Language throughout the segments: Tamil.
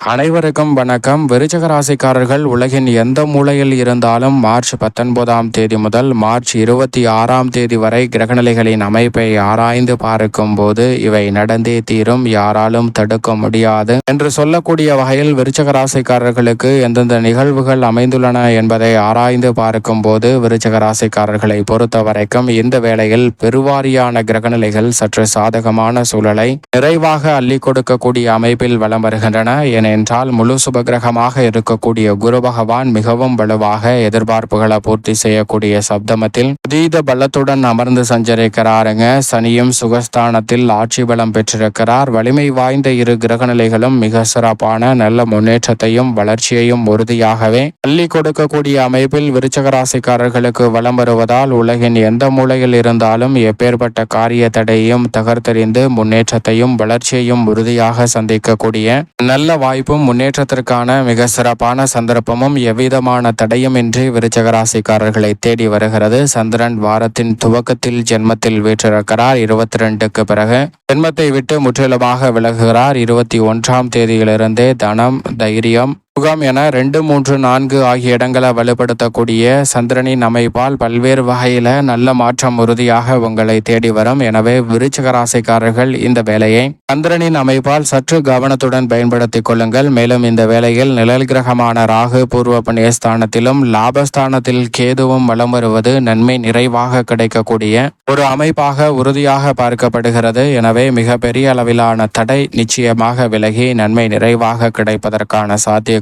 அனைவருக்கும் வணக்கம். விருச்சக ராசிக்காரர்கள் உலகின் எந்த மூலையில் இருந்தாலும் மார்ச் பத்தொன்பதாம் தேதி முதல் மார்ச் இருபத்தி ஆறாம் தேதி வரை கிரகநிலைகளின் அமைப்பை ஆராய்ந்து பார்க்கும் போது இவை நடந்தே தீரும். யாராலும் தடுக்க முடியாது. என்று சொல்லக்கூடிய வகையில் விருச்சக ராசிக்காரர்களுக்கு எந்தெந்த நிகழ்வுகள் அமைந்துள்ளன என்பதை ஆராய்ந்து பார்க்கும் போது விருச்சக ராசிக்காரர்களை பொறுத்த வரைக்கும் இந்த வேளையில் பெருவாரியான கிரகநிலைகள் சற்று சாதகமான சூழலை நிறைவாக அள்ளி கொடுக்கக்கூடிய அமைப்பில் வலம் வருகின்றன. ஏனென்றால் முழு சுபகிரகமாக இருக்கக்கூடிய குரு பகவான் மிகவும் வலுவாக எதிர்பார்ப்புகளை பூர்த்தி செய்யக்கூடிய சப்தமத்தில் அதீத பலத்துடன் அமர்ந்து சஞ்சரிக்கிறாருங்க. சனியும் சுகஸ்தானத்தில் ஆட்சி பலம் பெற்றிருக்கிறார். வலிமை வாய்ந்த இரு கிரகநிலைகளும் மிக சிறப்பான நல்ல முன்னேற்றத்தையும் வளர்ச்சியையும் உறுதியாகவே தள்ளி கொடுக்கக்கூடிய அமைப்பில் விருச்சக ராசிக்காரர்களுக்கு வலம் வருவதால் உலகின் எந்த மூலையில் இருந்தாலும் எப்பேற்பட்ட காரிய தடையையும் தகர்த்தெறிந்து முன்னேற்றத்தையும் வளர்ச்சியையும் உறுதியாக சந்திக்கக்கூடிய நல்ல வாய்ப்பும் முன்னேற்றத்திற்கான மிக சிறப்பான சந்தர்ப்பமும் எவ்விதமான தடையுமின்றி விருச்சகராசிக்காரர்களை தேடி வருகிறது. சந்திரன் வாரத்தின் துவக்கத்தில் ஜென்மத்தில் வீற்றிருக்கிறார். இருபத்தி ரெண்டுக்கு பிறகு ஜென்மத்தை விட்டு முற்றிலுமாக விலகுகிறார். இருபத்தி ஒன்றாம் தேதியிலிருந்தே தனம் தைரியம் சுகம் என ரெண்டு மூன்று நான்கு ஆகிய இடங்களை வலுப்படுத்தக்கூடிய சந்திரனின் அமைப்பால் பல்வேறு வகையில நல்ல மாற்றம் உறுதியாக உங்களை தேடி வரும். எனவே விருச்சிக ராசிக்காரர்கள் இந்த வேலையை சந்திரனின் அமைப்பால் சற்று கவனத்துடன் பயன்படுத்திக் கொள்ளுங்கள். மேலும் இந்த வேளையில் நிழல் கிரகமான ராகு பூர்வ புண்ணியஸ்தானத்திலும் லாபஸ்தானத்தில் கேதுவும் வலம் வருவது நன்மை நிறைவாக கிடைக்கக்கூடிய ஒரு அமைப்பாக உறுதியாக பார்க்கப்படுகிறது. எனவே மிகப்பெரிய அளவிலான தடை நிச்சயமாக விலகி நன்மை நிறைவாக கிடைப்பதற்கான சாத்திய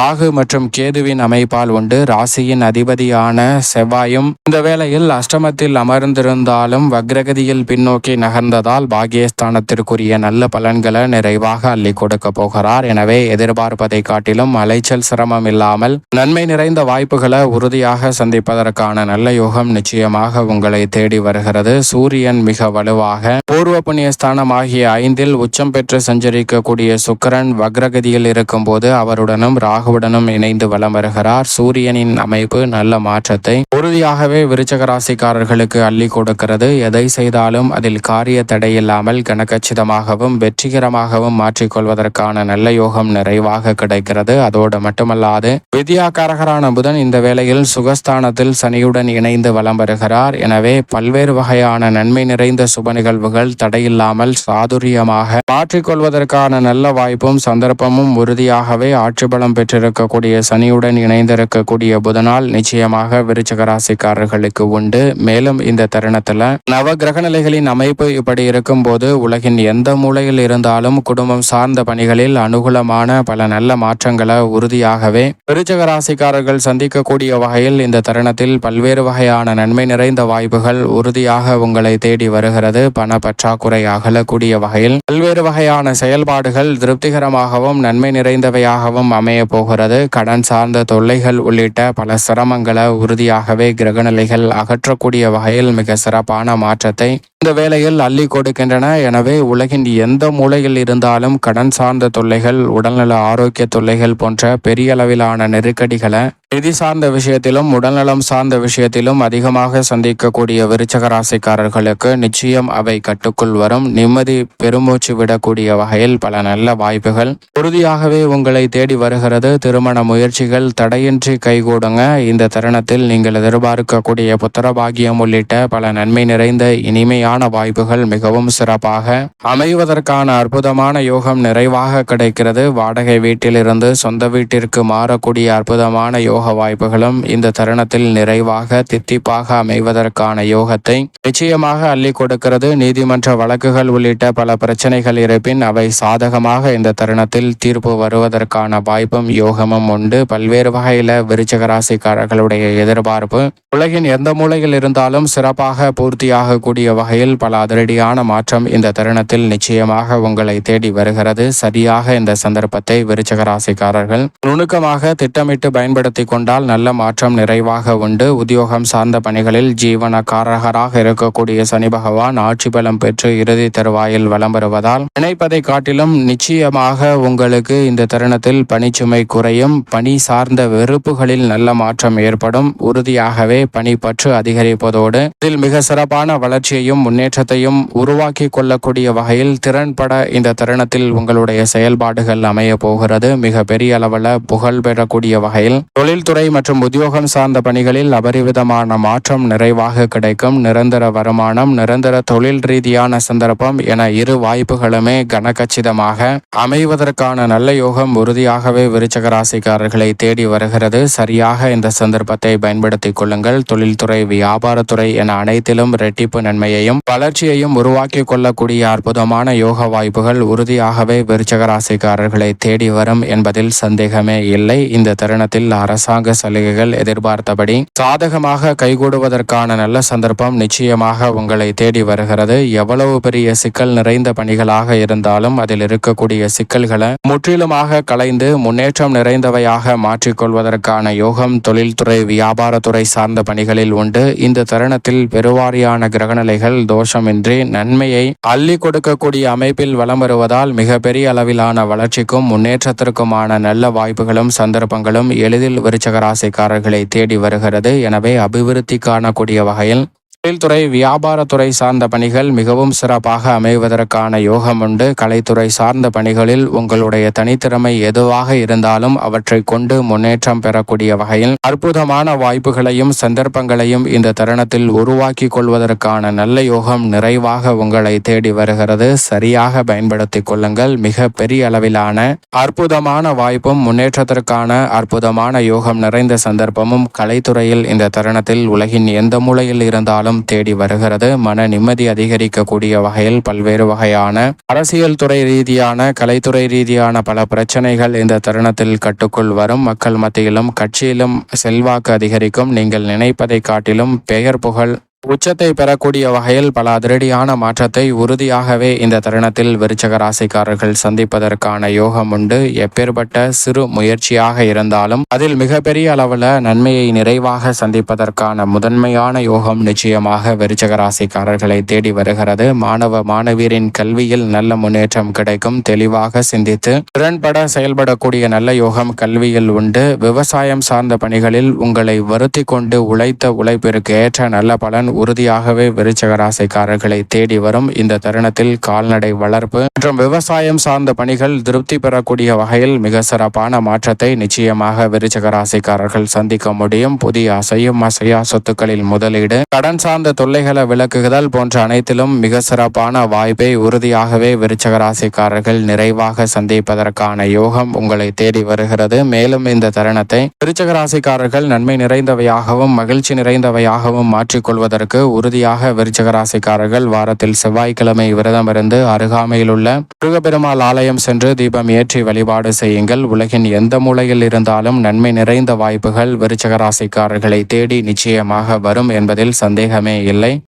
ராகு மற்றும் கேதுவின் அமைப்பால் உண்டு. ராசியின் அதிபதியான செவ்வாயும் இந்த வேளையில் அஷ்டமத்தில் அமர்ந்திருந்தாலும் வக்ரகதியில் பின்னோக்கி நகர்ந்ததால் பாகியஸ்தானத்திற்குரிய நல்ல பலன்களை நிறைவாக அள்ளி கொடுக்க போகிறார். எனவே எதிர்பார்ப்பதை காட்டிலும் அலைச்சல் சிரமம் இல்லாமல் நன்மை நிறைந்த வாய்ப்புகளை உறுதியாக சந்திப்பதற்கான நல்ல யோகம் நிச்சயமாக உங்களை தேடி வருகிறது. சூரியன் மிக வலுவாக பூர்வ புண்ணிய புண்ணியஸ்தானம் ஆகிய ஐந்தில் உச்சம் பெற்று சஞ்சரிக்கக்கூடிய சுக்கரன் வக்ரகதியில் இருக்கும்போது அவருடனும் ராகுவுடனும் இணைந்து வலம் வருகிறார். சூரியனின் அமைப்பு நல்ல மாற்றத்தை உறுதியாகவே விருச்சக ராசிக்காரர்களுக்கு அள்ளி கொடுக்கிறது. எதை செய்தாலும் அதில் காரிய தடையில்லாமல் கனகச்சிதமாகவும் வெற்றிகரமாகவும் மாற்றிக்கொள்வதற்கான நல்ல யோகம் நிறைவாக கிடைக்கிறது. அதோடு மட்டுமல்லாது வித்யாகாரகரான புதன் இந்த வேளையில் சுகஸ்தானத்தில் சனியுடன் இணைந்து வலம் வருகிறார். எனவே பல்வேறு வகையான நன்மை நிறைந்த சுப நிகழ்வுகள் தடையில்லாமல் இல்லாமல் சாதுரியமாக மாற்றிக்கொள்வதற்கான நல்ல வாய்ப்பும் சந்தர்ப்பமும் உறுதியாகவே ஆட்சி பலம் பெற்றிருக்கக்கூடிய சனியுடன் இணைந்திருக்கக்கூடிய புதனால் நிச்சயமாக விருச்சக ராசிக்காரர்களுக்கு உண்டு. மேலும் இந்த தருணத்துல நவ கிரக நிலைகளின் அமைப்பு இப்படி இருக்கும் போது உலகின் எந்த மூலையில் இருந்தாலும் குடும்பம் சார்ந்த பணிகளில் அனுகூலமான பல நல்ல மாற்றங்களை உறுதியாகவே விருச்சக ராசிக்காரர்கள் சந்திக்கக்கூடிய வகையில் இந்த தருணத்தில் பல்வேறு வகையான நன்மை நிறைந்த வாய்ப்புகள் உறுதியாக உங்களை தேடி வருகிறது. பண பற்றாக்குறை அகலக்கூடிய வகையில் பல்வேறு வகையான செயல்பாடுகள் திருப்திகரமாகவும் நன்மை நிறைந்தவையாகவும் அமைய போகிறது. கடன் சார்ந்த தொல்லைகள் உள்ளிட்ட பல சிரமங்களை உறுதியாகவே கிரகநிலைகள் அகற்றக்கூடிய வகையில் மிக சிறப்பான மாற்றத்தை இந்த வேளையில் அள்ளி கொடுக்கின்றன. எனவே உலகின் எந்த மூலையில் இருந்தாலும் கடன் சார்ந்த தொல்லைகள் உடல்நல ஆரோக்கிய தொல்லைகள் போன்ற பெரிய அளவிலான நெருக்கடிகளை நிதி சார்ந்த விஷயத்திலும் உடல்நலம் சார்ந்த விஷயத்திலும் அதிகமாக சந்திக்கக்கூடிய விருச்சக ராசிக்காரர்களுக்கு நிச்சயம் அவை கட்டுக்குள் வரும். நிம்மதி பெருமூச்சு விடக்கூடிய வகையில் பல நல்ல வாய்ப்புகள். உறுதியாகவே உங்களை தேடி வருகிறது. திருமண முயற்சிகள் தடையின்றி கைகூடுங்க. இந்த தருணத்தில் நீங்கள் எதிர்பார்க்கக்கூடிய புத்திரபாகியம் உள்ளிட்ட பல நன்மை நிறைந்த இனிமையான வாய்ப்புகள் மிகவும் சிறப்பாக அமைவதற்கான அற்புதமான யோகம் நிறைவாக கிடைக்கிறது. வாடகை வீட்டிலிருந்து சொந்த வீட்டிற்கு மாறக்கூடிய அற்புதமான யோக வாய்ப்புகளும் இந்த தருணத்தில் நிறைவாக தித்திப்பாக அமைவதற்கான யோகத்தை நிச்சயமாக அள்ளி கொடுக்கிறது. நீதிமன்ற வழக்குகள் உள்ளிட்ட பல பிரச்சனைகள் இருப்பின் அவை சாதகமாக இந்த தருணத்தில் தீர்ப்பு வருவதற்கான வாய்ப்பும் யோகமும் உண்டு. பல்வேறு வகையில விருச்சகராசிக்காரர்களுடைய எதிர்பார்ப்பு உலகின் எந்த மூலையில் இருந்தாலும் சிறப்பாக பூர்த்தியாகக்கூடிய வகையில் பல அதிரடியான மாற்றம் இந்த தருணத்தில் நிச்சயமாக உங்களை தேடி வருகிறது. சரியாக இந்த சந்தர்ப்பத்தை விருச்சக ராசிக்காரர்கள் நுணுக்கமாக திட்டமிட்டு பயன்படுத்தி கொண்டால் நல்ல மாற்றம் நிறைவாக உண்டு. உத்தியோகம் சார்ந்த பணிகளில் ஜீவனக்காரகராக இருக்கக்கூடிய சனி பகவான் ஆட்சி பலம் பெற்று இறுதி தருவாயில் வலம் வருவதால் நினைப்பதை காட்டிலும் நிச்சயமாக உங்களுக்கு இந்த தருணத்தில் பணிச்சுமை குறையும். பணி சார்ந்த வெறுப்புகளில் நல்ல மாற்றம் ஏற்படும். உறுதியாகவே பணி பற்று அதிகரிப்பதோடு இதில் மிக சிறப்பான வளர்ச்சியையும் முன்னேற்றத்தையும் உருவாக்கி கொள்ளக்கூடிய வகையில் திறன்பட இந்த தருணத்தில் உங்களுடைய செயல்பாடுகள் அமைய போகிறது. மிக பெரிய அளவில் புகழ் பெறக்கூடிய வகையில் தொழில்துறை மற்றும் உத்தியோகம் சார்ந்த பணிகளில் அபரிவிதமான மாற்றம் நிறைவாக கிடைக்கும். நிரந்தர வருமானம் நிரந்தர தொழில் ரீதியான சந்தர்ப்பம் என இரு வாய்ப்புகளுமே கனகச்சிதமாக அமைவதற்கான நல்ல யோகம் உறுதியாகவே விருச்சக ராசிக்காரர்களை தேடி வருகிறது. சரியாக இந்த சந்தர்ப்பத்தை பயன்படுத்திக் கொள்ளுங்கள். தொழில்துறை வியாபாரத்துறை என அனைத்திலும் ரெட்டிப்பு நன்மையையும் வளர்ச்சியையும் உருவாக்கி கொள்ளக்கூடிய அற்புதமான யோக வாய்ப்புகள் உறுதியாகவே விருச்சகராசிக்காரர்களை தேடி வரும் என்பதில் சந்தேகமே இல்லை. இந்த தருணத்தில் அரசாங்க சலுகைகள் எதிர்பார்த்தபடி சாதகமாக கைகூடுவதற்கான நல்ல சந்தர்ப்பம் நிச்சயமாக உங்களை தேடி வருகிறது. எவ்வளவு பெரிய சிக்கல் நிறைந்த பணிகளாக இருந்தாலும் அதில் இருக்கக்கூடிய சிக்கல்களை முற்றிலுமாக கலைந்து முன்னேற்றம் நிறைந்தவையாக மாற்றிக்கொள்வதற்கான யோகம் தொழில்துறை வியாபாரத்துறை சார்ந்த பணிகளில் உண்டு. இந்த தருணத்தில் பெருவாரியான கிரகநிலைகள் தோஷமின்றி நன்மையை அள்ளி கொடுக்கக்கூடிய அமைப்பில் வளம் வருவதால் மிகப்பெரிய அளவிலான வளர்ச்சிக்கும் முன்னேற்றத்திற்குமான நல்ல வாய்ப்புகளும் சந்தர்ப்பங்களும் எளிதில் விருச்சக ராசிக்காரர்களை தேடி வருகிறது. எனவே அபிவிருத்தி காணக்கூடிய வகையில் தொழில்துறை வியாபாரத்துறை சார்ந்த பணிகள் மிகவும் சிறப்பாக அமைவதற்கான யோகம் உண்டு. கலைத்துறை சார்ந்த பணிகளில் உங்களுடைய தனித்திறமை எதுவாக இருந்தாலும் அவற்றை கொண்டு முன்னேற்றம் பெறக்கூடிய வகையில் அற்புதமான வாய்ப்புகளையும் சந்தர்ப்பங்களையும் இந்த தருணத்தில் உருவாக்கி கொள்வதற்கான நல்ல யோகம் நிறைவாக உங்களை தேடி வருகிறது. சரியாக பயன்படுத்திக் கொள்ளுங்கள். மிக பெரிய அளவிலான அற்புதமான வாய்ப்பும் முன்னேற்றத்திற்கான அற்புதமான யோகம் நிறைந்த சந்தர்ப்பமும் கலைத்துறையில் இந்த தருணத்தில் உலகின் எந்த மூலையில் இருந்தாலும் தேடி வருகிறது. மன நிம்மதி அதிகரிக்கக்கூடிய வகையில் பல்வேறு வகையான அரசியல் துறை ரீதியான கலைத்துறை ரீதியான பல பிரச்சனைகள் இந்த தருணத்தில் கட்டுக்குள் வரும். மக்கள் மத்தியிலும் கட்சியிலும் செல்வாக்கு அதிகரிக்கும். நீங்கள் நினைப்பதை காட்டிலும் பெயர் புகழ் உச்சத்தை பெறக்கூடிய வகையில் பல அதிரடியான மாற்றத்தை உறுதியாகவே இந்த தருணத்தில் விருச்சக ராசிக்காரர்கள் சந்திப்பதற்கான யோகம் உண்டு. எப்பேற்பட்ட சிறு முயற்சியாக இருந்தாலும் அதில் மிகப்பெரிய அளவில் நன்மையை நிறைவாக சந்திப்பதற்கான முதன்மையான யோகம் நிச்சயமாக விருச்சக ராசிக்காரர்களை தேடி வருகிறது. மாணவ மாணவியரின் கல்வியில் நல்ல முன்னேற்றம் கிடைக்கும். தெளிவாக சிந்தித்து திறன்பட செயல்படக்கூடிய நல்ல யோகம் கல்வியில் உண்டு. விவசாயம் சார்ந்த பணிகளில் உங்களை வருத்தி கொண்டு உழைத்த உழைப்பிற்கு ஏற்ற நல்ல பலன் உறுதியாகவே விருச்சக ராசிக்காரர்களை தேடி வரும் இந்த தருணத்தில் கால்நடை வளர்ப்பு மற்றும் விவசாயம் சார்ந்த பணிகள் திருப்தி பெறக்கூடிய வகையில் மிக சிறப்பான மாற்றத்தை நிச்சயமாக விருச்சக ராசிக்காரர்கள் சந்திக்க முடியும். புதிய அசையும் அசையா சொத்துக்களில் முதலீடு கடன் சார்ந்த தொல்லைகளை விளக்குதல் போன்ற அனைத்திலும் மிக சிறப்பான வாய்ப்பை உறுதியாகவே விருச்சக ராசிக்காரர்கள் நிறைவாக சந்திப்பதற்கான யோகம் உங்களை தேடி வருகிறது. மேலும் இந்த தருணத்தை விருச்சக ராசிக்காரர்கள் நன்மை நிறைந்தவையாகவும் மகிழ்ச்சி நிறைந்தவையாகவும் மாற்றிக்கொள்வதற்கு உறுதியாக விருச்சக ராசிக்காரர்கள் வாரத்தில் செவ்வாய்க்கிழமை விரதம் இருந்து அருகாமையில் உள்ள முருகப்பெருமாள் ஆலயம் சென்று தீபம் ஏற்றி வழிபாடு செய்யுங்கள். உலகின் எந்த மூலையில் இருந்தாலும் நன்மை நிறைந்த வாய்ப்புகள் விருச்சக ராசிக்காரர்களை தேடி நிச்சயமாக வரும் என்பதில் சந்தேகமே இல்லை.